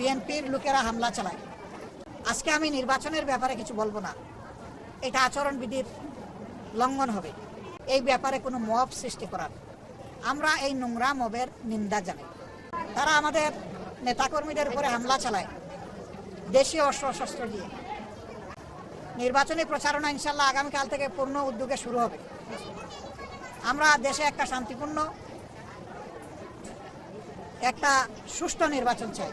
বিএনপির লোকেরা হামলা চালায়। আজকে আমি নির্বাচনের ব্যাপারে কিছু বলব না। এটা আচরণবিধির লঙ্ঘন হবে। এই ব্যাপারে কোনো মব সৃষ্টি করার। আমরা এই নোংরা মবের নিন্দা জানাই। তারা আমাদের নেতাকর্মীদের উপরে হামলা চালায়। দেশীয় অস্ত্র শস্ত্র দিয়ে। নির্বাচনী প্রচারণা ইনশাল্লাহ আগামীকাল থেকে পূর্ণ উদ্যোগে শুরু হবে। আমরা দেশে একটা শান্তিপূর্ণ, একটা সুষ্ঠু নির্বাচন চাই।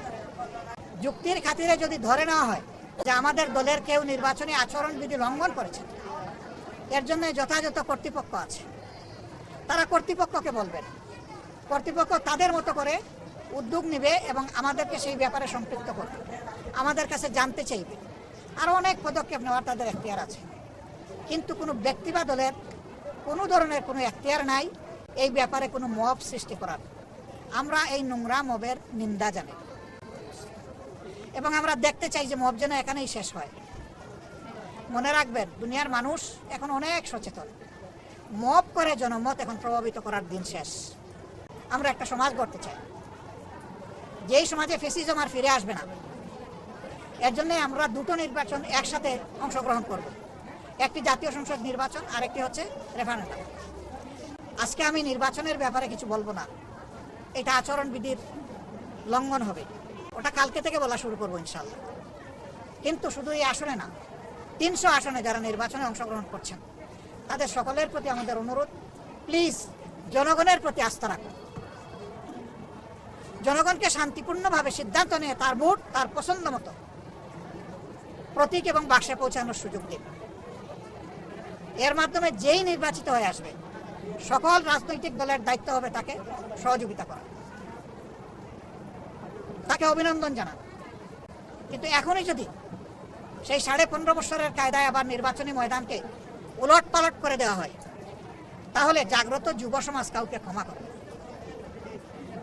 যুক্তির খাতিরে যদি ধরে নেওয়া হয় যে আমাদের দলের কেউ নির্বাচনী আচরণবিধি লঙ্ঘন করেছে, এর জন্য যথাযথ কর্তৃপক্ষ আছে। তারা কর্তৃপক্ষকে বলবেন। কর্তৃপক্ষ তাদের মতো করে উদ্যোগ নেবে এবং আমাদেরকে সেই ব্যাপারে সম্পৃক্ত করবে। আমাদের কাছে জানতে চাইবে। আরও অনেক পদক্ষেপ নেওয়ার তাদের এখতিয়ার আছে। কিন্তু কোনো ব্যক্তি বা দলের কোনো ধরনের কোনো এখতিয়ার নাই, এই ব্যাপারে কোনো মব সৃষ্টি করার। আমরা এই নোংরা মবের নিন্দা জানি এবং আমরা দেখতে চাই যে মব যেন এখানেই শেষ হয়। মনে রাখবেন, দুনিয়ার মানুষ এখন অনেক সচেতন। মব করে জনমত এখন প্রভাবিত করার দিন শেষ। আমরা একটা সমাজ গড়তে চাই। যেই সমাজে ফেসিজম আর ফিরে আসবে না, এর জন্য আমরা দুটো নির্বাচন একসাথে অংশগ্রহণ করব। একটি জাতীয় সংসদ নির্বাচন আর একটি হচ্ছে রেফারেন্ডাম। আজকে আমি নির্বাচনের ব্যাপারে কিছু বলব না। এটা আচরণবিধির লঙ্ঘন হবে। ওটা কালকে থেকে বলা শুরু করব ইনশাল্লাহ। কিন্তু শুধু এই আসনে না, তিনশো আসনে যারা নির্বাচনে অংশগ্রহণ করছেন, তাদের সকলের প্রতি আমাদের অনুরোধ, প্লিজ জনগণের প্রতি আস্থা রাখুন। জনগণকে শান্তিপূর্ণভাবে সিদ্ধান্ত নিয়ে তার ভোট তার পছন্দ মতো প্রতীক এবং বাক্সে পৌঁছানোর সুযোগ দিন। এর মাধ্যমে যেই নির্বাচিত হয়ে আসবে, সকল রাজনৈতিক দলের দায়িত্ব হবে তাকে সহযোগিতা করা। তাকে অভিনন্দন জানান। কিন্তু এখনই যদি সেই সাড়ে পনেরো বছরের কায়দায় আবার নির্বাচনী ময়দানকে উলট পালট করে দেওয়া হয়, তাহলে জাগ্রত যুব সমাজ কাউকে ক্ষমা করে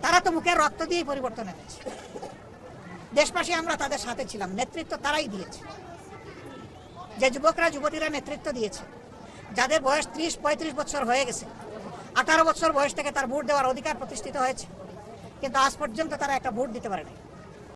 তারা তো মুখের রক্ত দিয়েই পরিবর্তন এনেছে। দেশবাসী আমরা তাদের সাথে ছিলাম, নেতৃত্ব তারাই দিয়েছে। যে যুবকরা, যুবতীরা নেতৃত্ব দিয়েছে, যাদের বয়স ত্রিশ পঁয়ত্রিশ বছর হয়ে গেছে, আঠারো বছর বয়স থেকে তার ভোট দেওয়ার অধিকার প্রতিষ্ঠিত হয়েছে। কিন্তু আজ পর্যন্ত তারা একটা ভোট দিতে পারে নাই।